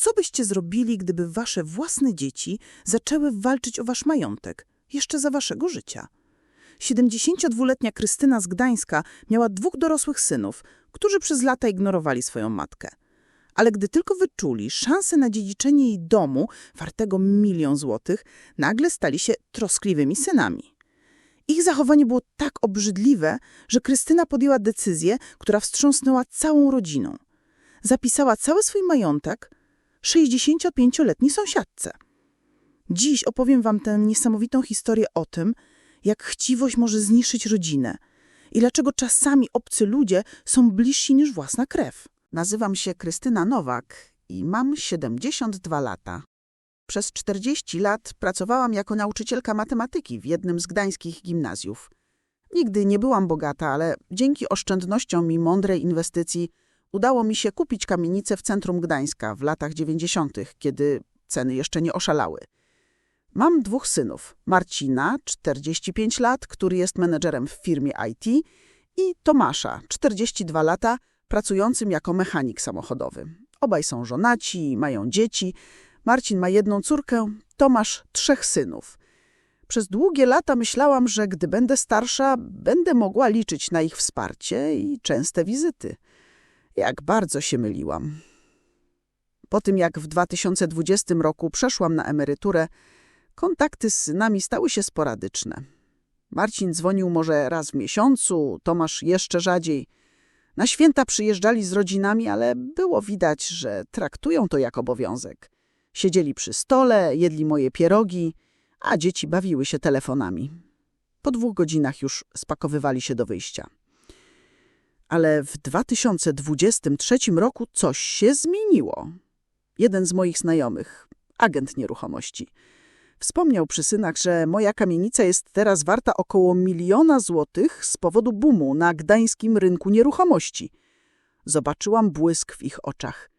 Co byście zrobili, gdyby wasze własne dzieci zaczęły walczyć o wasz majątek, jeszcze za waszego życia? 72-letnia Krystyna z Gdańska miała dwóch dorosłych synów, którzy przez lata ignorowali swoją matkę. Ale gdy tylko wyczuli szansę na dziedziczenie jej domu, wartego milion złotych, nagle stali się troskliwymi synami. Ich zachowanie było tak obrzydliwe, że Krystyna podjęła decyzję, która wstrząsnęła całą rodziną. Zapisała cały swój majątek 65-letniej sąsiadce. Dziś opowiem wam tę niesamowitą historię o tym, jak chciwość może zniszczyć rodzinę i dlaczego czasami obcy ludzie są bliżsi niż własna krew. Nazywam się Krystyna Nowak i mam 72 lata. Przez 40 lat pracowałam jako nauczycielka matematyki w jednym z gdańskich gimnazjów. Nigdy nie byłam bogata, ale dzięki oszczędnościom i mądrej inwestycji udało mi się kupić kamienicę w centrum Gdańska w latach 90., kiedy ceny jeszcze nie oszalały. Mam dwóch synów. Marcina, 45 lat, który jest menedżerem w firmie IT i Tomasza, 42 lata, pracującym jako mechanik samochodowy. Obaj są żonaci, mają dzieci. Marcin ma jedną córkę, Tomasz trzech synów. Przez długie lata myślałam, że gdy będę starsza, będę mogła liczyć na ich wsparcie i częste wizyty. Jak bardzo się myliłam. Po tym, jak w 2020 roku przeszłam na emeryturę, kontakty z synami stały się sporadyczne. Marcin dzwonił może raz w miesiącu, Tomasz jeszcze rzadziej. Na święta przyjeżdżali z rodzinami, ale było widać, że traktują to jak obowiązek. Siedzieli przy stole, jedli moje pierogi, a dzieci bawiły się telefonami. Po dwóch godzinach już spakowywali się do wyjścia. Ale w 2023 roku coś się zmieniło. Jeden z moich znajomych, agent nieruchomości, wspomniał przy synach, że moja kamienica jest teraz warta około miliona złotych z powodu boomu na gdańskim rynku nieruchomości. Zobaczyłam błysk w ich oczach.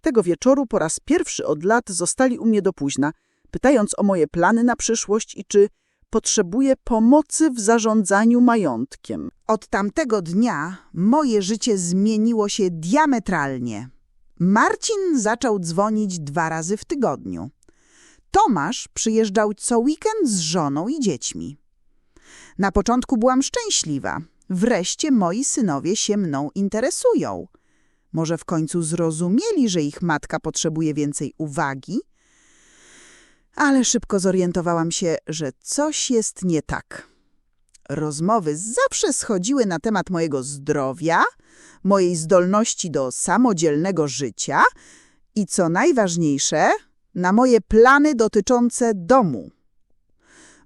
Tego wieczoru po raz pierwszy od lat zostali u mnie do późna, pytając o moje plany na przyszłość i czy potrzebuję pomocy w zarządzaniu majątkiem. Od tamtego dnia moje życie zmieniło się diametralnie. Marcin zaczął dzwonić dwa razy w tygodniu. Tomasz przyjeżdżał co weekend z żoną i dziećmi. Na początku byłam szczęśliwa. Wreszcie moi synowie się mną interesują. Może w końcu zrozumieli, że ich matka potrzebuje więcej uwagi? Ale szybko zorientowałam się, że coś jest nie tak. Rozmowy zawsze schodziły na temat mojego zdrowia, mojej zdolności do samodzielnego życia i co najważniejsze, na moje plany dotyczące domu.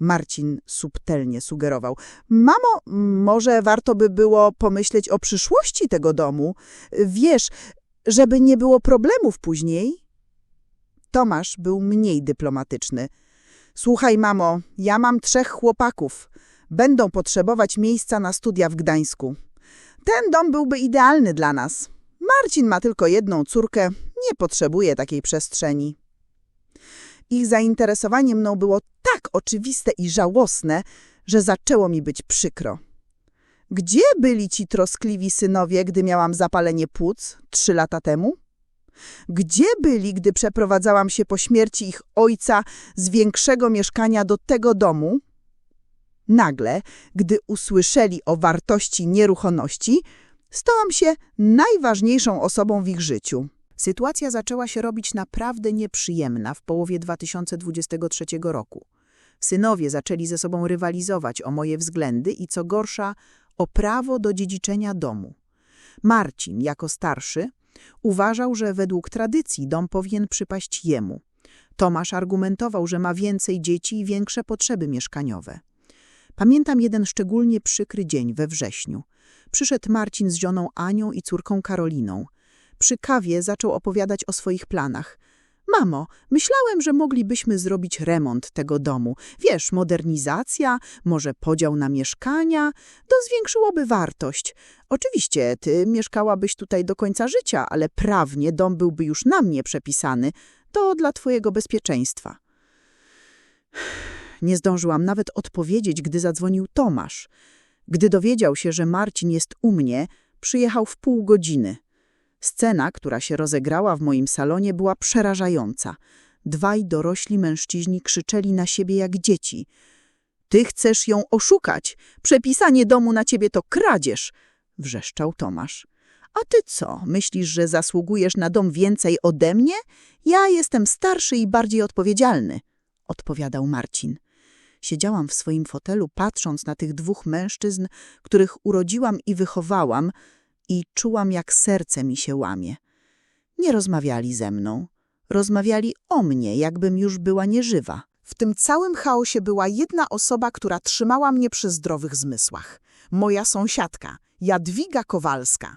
Marcin subtelnie sugerował. Mamo, może warto by było pomyśleć o przyszłości tego domu. Wiesz, żeby nie było problemów później. Tomasz był mniej dyplomatyczny. Słuchaj, mamo, ja mam trzech chłopaków. Będą potrzebować miejsca na studia w Gdańsku. Ten dom byłby idealny dla nas. Marcin ma tylko jedną córkę, nie potrzebuje takiej przestrzeni. Ich zainteresowanie mną było tak oczywiste i żałosne, że zaczęło mi być przykro. Gdzie byli ci troskliwi synowie, gdy miałam zapalenie płuc trzy lata temu? Gdzie byli, gdy przeprowadzałam się po śmierci ich ojca z większego mieszkania do tego domu? Nagle, gdy usłyszeli o wartości nieruchomości, stałam się najważniejszą osobą w ich życiu. Sytuacja zaczęła się robić naprawdę nieprzyjemna w połowie 2023 roku. Synowie zaczęli ze sobą rywalizować o moje względy i co gorsza, o prawo do dziedziczenia domu. Marcin, jako starszy, uważał, że według tradycji dom powinien przypaść jemu. Tomasz argumentował, że ma więcej dzieci i większe potrzeby mieszkaniowe. Pamiętam jeden szczególnie przykry dzień we wrześniu. Przyszedł Marcin z żoną Anią i córką Karoliną. Przy kawie zaczął opowiadać o swoich planach. Mamo, myślałem, że moglibyśmy zrobić remont tego domu. Wiesz, modernizacja, może podział na mieszkania, to zwiększyłoby wartość. Oczywiście, ty mieszkałabyś tutaj do końca życia, ale prawnie dom byłby już na mnie przepisany. To dla twojego bezpieczeństwa. Nie zdążyłam nawet odpowiedzieć, gdy zadzwonił Tomasz. Gdy dowiedział się, że Marcin jest u mnie, przyjechał w pół godziny. Scena, która się rozegrała w moim salonie, była przerażająca. Dwaj dorośli mężczyźni krzyczeli na siebie jak dzieci. Ty chcesz ją oszukać. Przepisanie domu na ciebie to kradzież, wrzeszczał Tomasz. A ty co, myślisz, że zasługujesz na dom więcej ode mnie? Ja jestem starszy i bardziej odpowiedzialny, odpowiadał Marcin. Siedziałam w swoim fotelu, patrząc na tych dwóch mężczyzn, których urodziłam i wychowałam, i czułam, jak serce mi się łamie. Nie rozmawiali ze mną. Rozmawiali o mnie, jakbym już była nieżywa. W tym całym chaosie była jedna osoba, która trzymała mnie przy zdrowych zmysłach. Moja sąsiadka, Jadwiga Kowalska.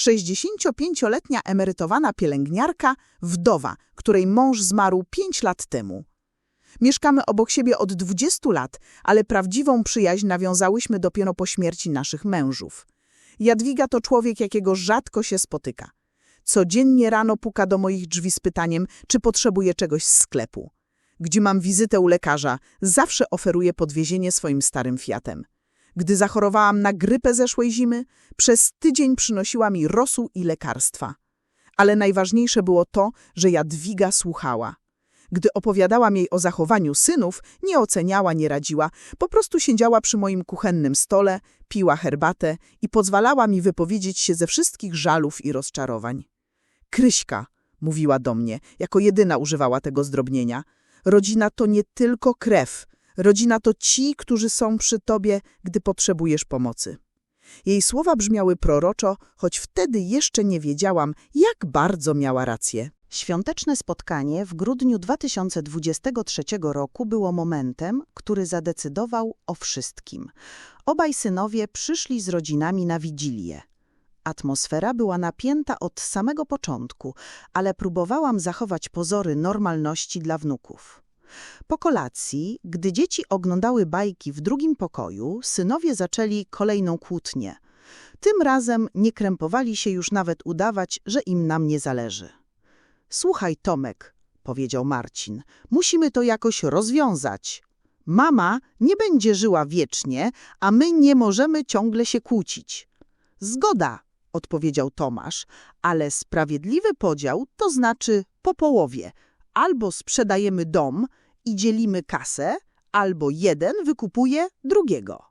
65-letnia emerytowana pielęgniarka, wdowa, której mąż zmarł 5 lat temu. Mieszkamy obok siebie od 20 lat, ale prawdziwą przyjaźń nawiązałyśmy dopiero po śmierci naszych mężów. Jadwiga to człowiek, jakiego rzadko się spotyka. Codziennie rano puka do moich drzwi z pytaniem, czy potrzebuje czegoś z sklepu. Gdzie mam wizytę u lekarza, zawsze oferuje podwiezienie swoim starym Fiatem. Gdy zachorowałam na grypę zeszłej zimy, przez tydzień przynosiła mi rosół i lekarstwa. Ale najważniejsze było to, że Jadwiga słuchała. Gdy opowiadałam jej o zachowaniu synów, nie oceniała, nie radziła, po prostu siedziała przy moim kuchennym stole, piła herbatę i pozwalała mi wypowiedzieć się ze wszystkich żalów i rozczarowań. Kryśka, mówiła do mnie, jako jedyna używała tego zdrobnienia. Rodzina to nie tylko krew. Rodzina to ci, którzy są przy tobie, gdy potrzebujesz pomocy. Jej słowa brzmiały proroczo, choć wtedy jeszcze nie wiedziałam, jak bardzo miała rację. Świąteczne spotkanie w grudniu 2023 roku było momentem, który zadecydował o wszystkim. Obaj synowie przyszli z rodzinami na wigilię. Atmosfera była napięta od samego początku, ale próbowałam zachować pozory normalności dla wnuków. Po kolacji, gdy dzieci oglądały bajki w drugim pokoju, synowie zaczęli kolejną kłótnię. Tym razem nie krępowali się już nawet udawać, że im na mnie zależy. Słuchaj, Tomek, powiedział Marcin, musimy to jakoś rozwiązać. Mama nie będzie żyła wiecznie, a my nie możemy ciągle się kłócić. Zgoda, odpowiedział Tomasz, ale sprawiedliwy podział to znaczy po połowie. Albo sprzedajemy dom i dzielimy kasę, albo jeden wykupuje drugiego.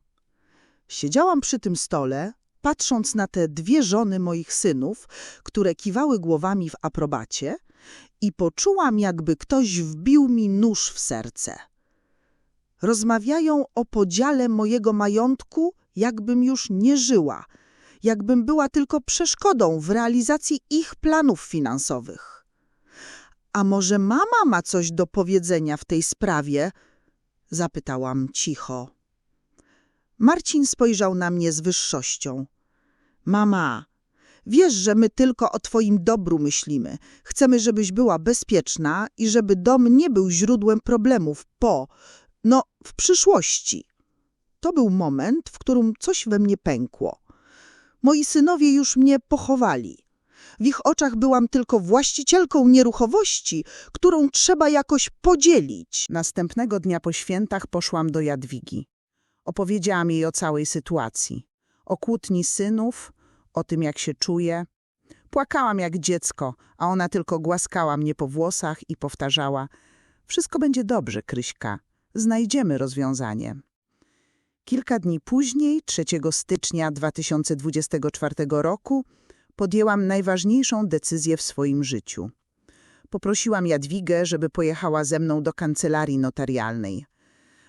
Siedziałam przy tym stole, patrząc na te dwie żony moich synów, które kiwały głowami w aprobacie i poczułam, jakby ktoś wbił mi nóż w serce. Rozmawiają o podziale mojego majątku, jakbym już nie żyła, jakbym była tylko przeszkodą w realizacji ich planów finansowych. A może mama ma coś do powiedzenia w tej sprawie? Zapytałam cicho. Marcin spojrzał na mnie z wyższością. Mama, wiesz, że my tylko o twoim dobru myślimy. Chcemy, żebyś była bezpieczna i żeby dom nie był źródłem problemów po, no, w przyszłości. To był moment, w którym coś we mnie pękło. Moi synowie już mnie pochowali. W ich oczach byłam tylko właścicielką nieruchomości, którą trzeba jakoś podzielić. Następnego dnia po świętach poszłam do Jadwigi. Opowiedziałam jej o całej sytuacji. O kłótni synów, o tym jak się czuję. Płakałam jak dziecko, a ona tylko głaskała mnie po włosach i powtarzała Wszystko będzie dobrze, Kryśka. Znajdziemy rozwiązanie. Kilka dni później, 3 stycznia 2024 roku, podjęłam najważniejszą decyzję w swoim życiu. Poprosiłam Jadwigę, żeby pojechała ze mną do kancelarii notarialnej.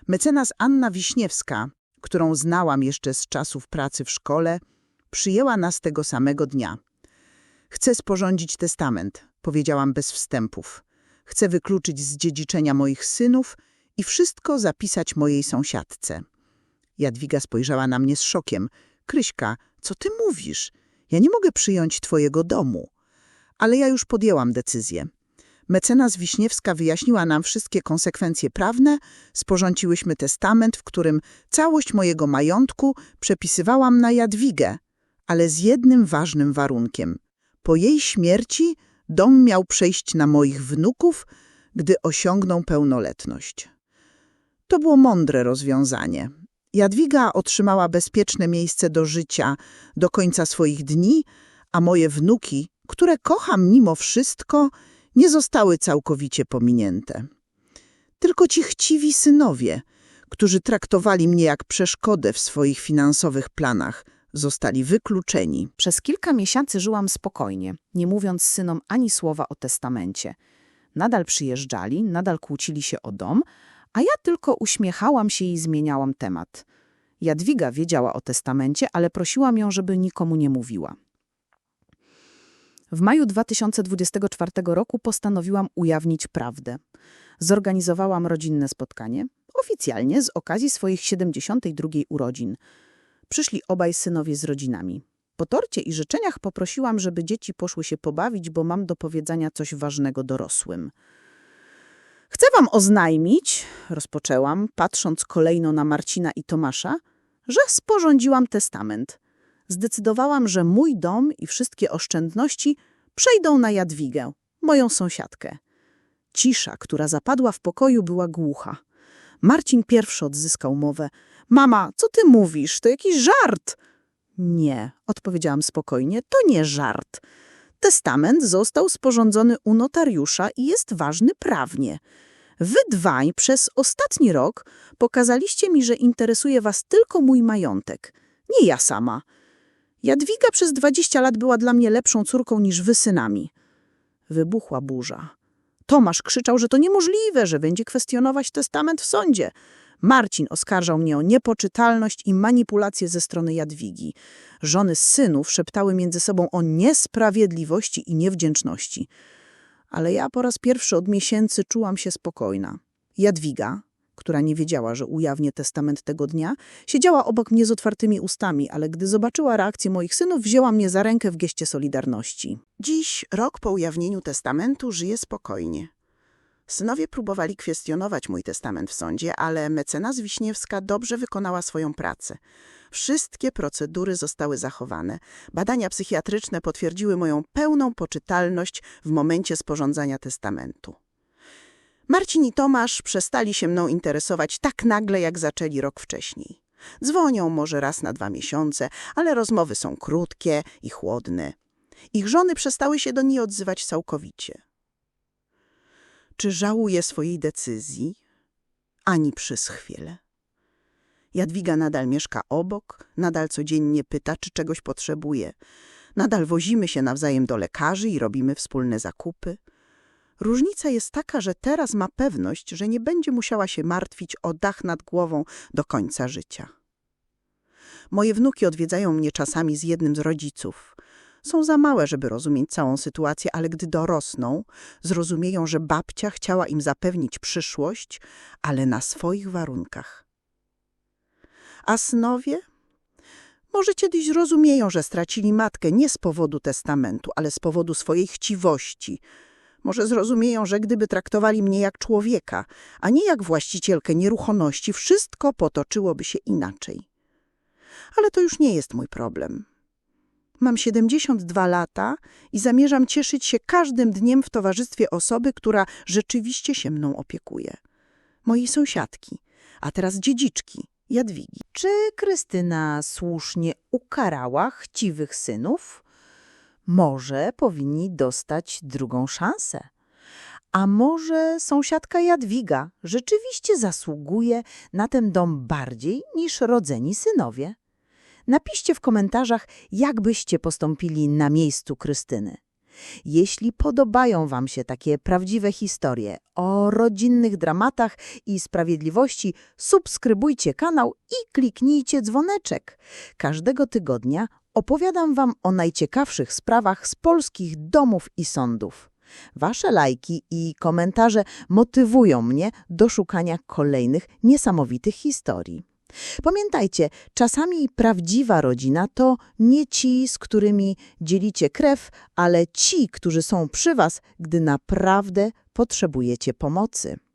Mecenas Anna Wiśniewska, którą znałam jeszcze z czasów pracy w szkole, przyjęła nas tego samego dnia. Chcę sporządzić testament, powiedziałam bez wstępów. Chcę wykluczyć z dziedziczenia moich synów i wszystko zapisać mojej sąsiadce. Jadwiga spojrzała na mnie z szokiem. Kryśka, co ty mówisz? Ja nie mogę przyjąć twojego domu. Ale ja już podjęłam decyzję. Mecenas Wiśniewska wyjaśniła nam wszystkie konsekwencje prawne, sporządziłyśmy testament, w którym całość mojego majątku przepisywałam na Jadwigę, ale z jednym ważnym warunkiem. Po jej śmierci dom miał przejść na moich wnuków, gdy osiągną pełnoletność. To było mądre rozwiązanie. Jadwiga otrzymała bezpieczne miejsce do życia do końca swoich dni, a moje wnuki które kocham mimo wszystko, nie zostały całkowicie pominięte. Tylko ci chciwi synowie, którzy traktowali mnie jak przeszkodę w swoich finansowych planach, zostali wykluczeni. Przez kilka miesięcy żyłam spokojnie, nie mówiąc synom ani słowa o testamencie. Nadal przyjeżdżali, nadal kłócili się o dom, a ja tylko uśmiechałam się i zmieniałam temat. Jadwiga wiedziała o testamencie, ale prosiłam ją, żeby nikomu nie mówiła. W maju 2024 roku postanowiłam ujawnić prawdę. Zorganizowałam rodzinne spotkanie, oficjalnie z okazji swoich 72 urodzin. Przyszli obaj synowie z rodzinami. Po torcie i życzeniach poprosiłam, żeby dzieci poszły się pobawić, bo mam do powiedzenia coś ważnego dorosłym. Chcę wam oznajmić, rozpoczęłam, patrząc kolejno na Marcina i Tomasza, że sporządziłam testament. Zdecydowałam, że mój dom i wszystkie oszczędności przejdą na Jadwigę, moją sąsiadkę. Cisza, która zapadła w pokoju, była głucha. Marcin pierwszy odzyskał mowę. Mama, co ty mówisz? To jakiś żart. Nie, odpowiedziałam spokojnie, to nie żart. Testament został sporządzony u notariusza i jest ważny prawnie. Wy dwaj przez ostatni rok pokazaliście mi, że interesuje was tylko mój majątek, nie ja sama. Jadwiga przez 20 lat była dla mnie lepszą córką niż wy synami. Wybuchła burza. Tomasz krzyczał, że to niemożliwe, że będzie kwestionować testament w sądzie. Marcin oskarżał mnie o niepoczytalność i manipulację ze strony Jadwigi. Żony synów szeptały między sobą o niesprawiedliwości i niewdzięczności. Ale ja po raz pierwszy od miesięcy czułam się spokojna. Jadwiga, która nie wiedziała, że ujawnię testament tego dnia, siedziała obok mnie z otwartymi ustami, ale gdy zobaczyła reakcję moich synów, wzięła mnie za rękę w geście solidarności. Dziś, rok po ujawnieniu testamentu, żyję spokojnie. Synowie próbowali kwestionować mój testament w sądzie, ale mecenas Wiśniewska dobrze wykonała swoją pracę. Wszystkie procedury zostały zachowane. Badania psychiatryczne potwierdziły moją pełną poczytalność w momencie sporządzania testamentu. Marcin i Tomasz przestali się mną interesować tak nagle, jak zaczęli rok wcześniej. Dzwonią może raz na dwa miesiące, ale rozmowy są krótkie i chłodne. Ich żony przestały się do niej odzywać całkowicie. Czy żałuję swojej decyzji? Ani przez chwilę. Jadwiga nadal mieszka obok, nadal codziennie pyta, czy czegoś potrzebuje. Nadal wozimy się nawzajem do lekarzy i robimy wspólne zakupy. Różnica jest taka, że teraz ma pewność, że nie będzie musiała się martwić o dach nad głową do końca życia. Moje wnuki odwiedzają mnie czasami z jednym z rodziców. Są za małe, żeby rozumieć całą sytuację, ale gdy dorosną, zrozumieją, że babcia chciała im zapewnić przyszłość, ale na swoich warunkach. A synowie? Może kiedyś zrozumieją, że stracili matkę nie z powodu testamentu, ale z powodu swojej chciwości. Może zrozumieją, że gdyby traktowali mnie jak człowieka, a nie jak właścicielkę nieruchomości, wszystko potoczyłoby się inaczej. Ale to już nie jest mój problem. Mam 72 lata i zamierzam cieszyć się każdym dniem w towarzystwie osoby, która rzeczywiście się mną opiekuje. Mojej sąsiadki, a teraz dziedziczki, Jadwigi. Czy Krystyna słusznie ukarała chciwych synów? Może powinni dostać drugą szansę. A może sąsiadka Jadwiga rzeczywiście zasługuje na ten dom bardziej niż rodzeni synowie? Napiszcie w komentarzach, jak byście postąpili na miejscu Krystyny. Jeśli podobają Wam się takie prawdziwe historie o rodzinnych dramatach i sprawiedliwości, subskrybujcie kanał i kliknijcie dzwoneczek. Każdego tygodnia opowiadam Wam o najciekawszych sprawach z polskich domów i sądów. Wasze lajki i komentarze motywują mnie do szukania kolejnych niesamowitych historii. Pamiętajcie, czasami prawdziwa rodzina to nie ci, z którymi dzielicie krew, ale ci, którzy są przy was, gdy naprawdę potrzebujecie pomocy.